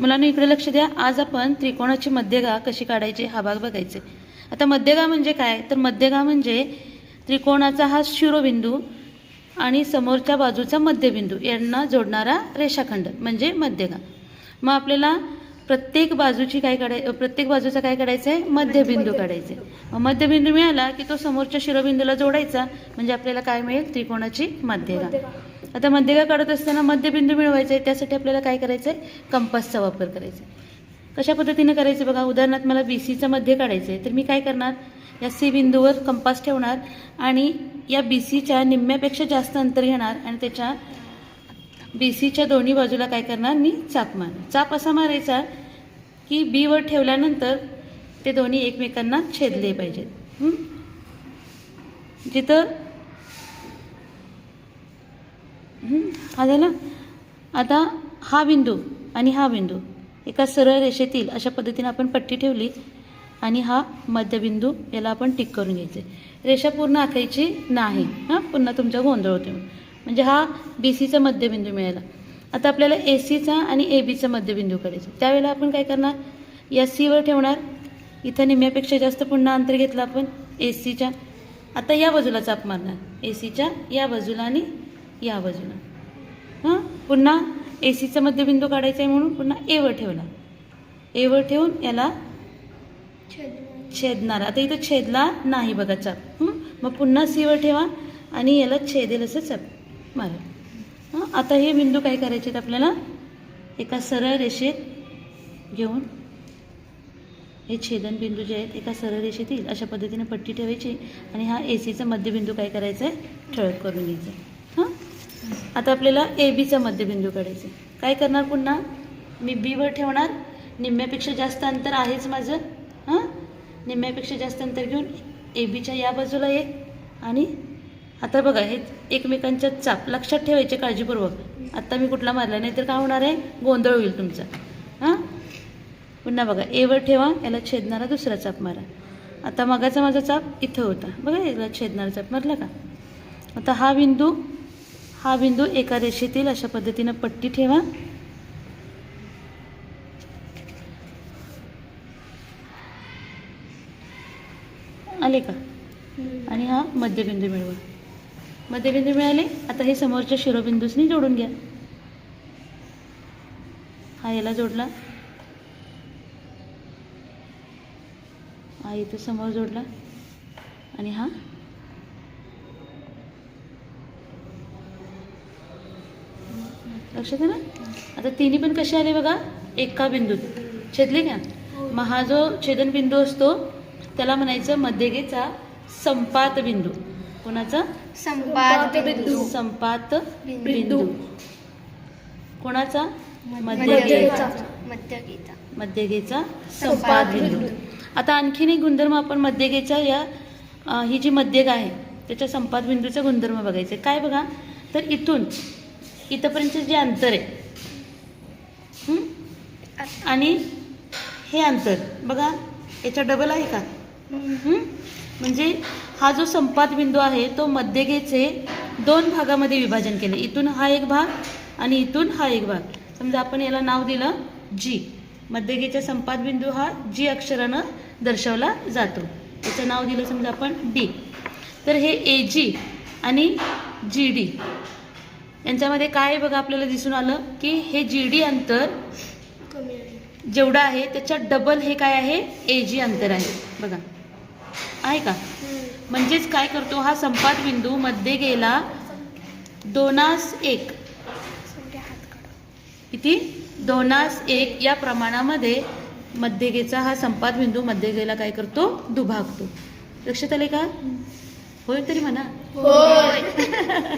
मुलांना इकडे लक्ष द्या. आज आपण त्रिकोणाची मध्यगा कशी काढायची हा भाग बघायचे. आता मध्यगा म्हणजे काय? तर मध्यगा म्हणजे त्रिकोणाचा हा शिरोबिंदू आणि समोरच्या बाजूचा मध्यबिंदू. यांना जोडणारा रेषाखंड म्हणजे मध्यगा. मग आपल्याला प्रत्येक बाजूची काय काढाय प्रत्येक बाजूचा काय काढायचं आहे? मध्यबिंदू काढायचे. मग मध्यबिंदू मिळाला की तो समोरच्या शिरोबिंदूला जोडायचा. म्हणजे आपल्याला काय मिळेल? त्रिकोणाची मध्यगा. आता मध्यगा काढत असताना मध्यबिंदू मिळवायचा आहे त्यासाठी आपल्याला काय करायचं आहे कंपासचा वापर करायचा आहे कशा पद्धतीनं करायचं बघा? उदाहरणार्थ मला बी सीचं मध्य काढायचं आहे तर मी काय करणार? या सी बिंदूवर कंपास ठेवणार आणि या बी सीच्या निम्म्यापेक्षा जास्त अंतर घेणार आणि त्याच्या बी सीच्या दोन्ही बाजूला काय करणार? मी चाप मारणार. चाप असा मारायचा की बीवर ठेवल्यानंतर ते दोन्ही एकमेकांना छेदले पाहिजेत. जिथं हा झाला आता हा बिंदू आणि हा बिंदू एका सरळ रेषेतील अशा पद्धतीने आपण पट्टी ठेवली आणि हा मध्यबिंदू याला आपण टिक करून घ्यायचे. रेषा पूर्ण आखायची नाही. हां पुन्हा तुमच्या गोंधळ होते म्हणजे हा बी सीचा मध्यबिंदू मिळाला. आता आपल्याला ए सीचा आणि ए बीचा मध्यबिंदू काढायचा त्यावेळेला आपण काय करणार? या सीवर ठेवणार. इथं निम्म्यापेक्षा जास्त पुन्हा अंतर घेतलं आपण ए सीच्या आता या बाजूला चाप मारणार. ए सीच्या या बाजूला आणि या बाजूला हां? पुन्हा ए सीचा मध्यबिंदू काढायचा आहे म्हणून पुन्हा एवर ठेवला एवर ठेवून याला छेदणार. आता इथं छेदला नाही बघा चाप. मग पुन्हा सीवर ठेवा आणि याला छेदेल असं चाप मारा. हां? आता हे बिंदू काय करायचे आहेत आपल्याला? एका सरळ रेषेत घेऊन हे छेदन बिंदू जे आहेत एका सरळ रेषेत येईल. अशा पद्धतीने पट्टी ठेवायची आणि हा ए सीचा मध्यबिंदू काय करायचा आहे ठळक करून घ्यायचा आहे आता आपल्याला ए बीचा मध्यबिंदू काढायचा आहे. काय करणार पुन्हा? मी बीवर ठेवणार. निम्म्यापेक्षा जास्त अंतर आहेच माझं. हां? निम्म्यापेक्षा जास्त अंतर घेऊन ए बीच्या या बाजूला एक आणि आता बघा हे एकमेकांच्या चाप लक्षात ठेवायचे काळजीपूर्वक. आत्ता मी कुठला मारला नाही तर काय होणार आहे? गोंधळ होईल तुमचा. हां? पुन्हा बघा एवर ठेवा याला छेदणारा दुसरा चाप मारा. आता मगाचा माझा चाप इथं होता. बघा याला छेदणारा चाप मारला का? आता हा बिंदू हा बिंदू एका रेषेतील अशा पद्धतीनं पट्टी ठेवा. आले का? आणि हा मध्यबिंदू मिळवा. मध्यबिंदू मिळाले? आता हे समोरच्या शिरोबिंदूसनी जोडून घ्या. हा याला जोडला. हा इथं समोर जोडला. आणि हा लक्षात आहे ना? आता तिन्ही पण कसे आले बघा? एका बिंदूत. छेदले का? मग हा जो छेदन बिंदू असतो त्याला म्हणायचं मध्यगेचा संपात बिंदू. कोणाचा? संपात बिंदू. संपात बिंदू. कोणाचा? मध्यगेचा. मध्यगेचा. मध्यगेचा. मध्यगेचा संपात बिंदू. आता आणखीन एक गुणधर्म आपण मध्यगेच्या या ही जी मध्यगा आहे त्याच्या संपात बिंदूचा गुणधर्म बघायचे काय बघा? तर इथून इथंपर्यंत जे अंतर आहे. आणि हे अंतर बघा याच्या डबल आहे का? म्हणजे हा जो संपात बिंदू आहे तो मध्यगेचे दोन भागामध्ये विभाजन केले. इथून हा एक भाग आणि इथून हा एक भाग. समजा आपण याला नाव दिलं जी मध्यगेचा संपात बिंदू हा जी अक्षरानं दर्शवला जातो. त्याचं नाव दिलं समजा आपण डी तर हे ए जी आणि जी डी यांच्यामध्ये काय बघा आपल्याला दिसून आलं की हे जी डी अंतर जेवढं आहे त्याच्या डबल हे काय आहे? ए जी अंतर आहे. बघा. आहे का? म्हणजेच काय करतो हा संपात बिंदू मध्ये गेला दोनास एक. किती? दोनास एक. या प्रमाणामध्ये मध्यगेचा हा संपात बिंदू मध्यगेला काय करतो? दुभागतो. लक्षात आले का? होय तरी म्हणा. होय.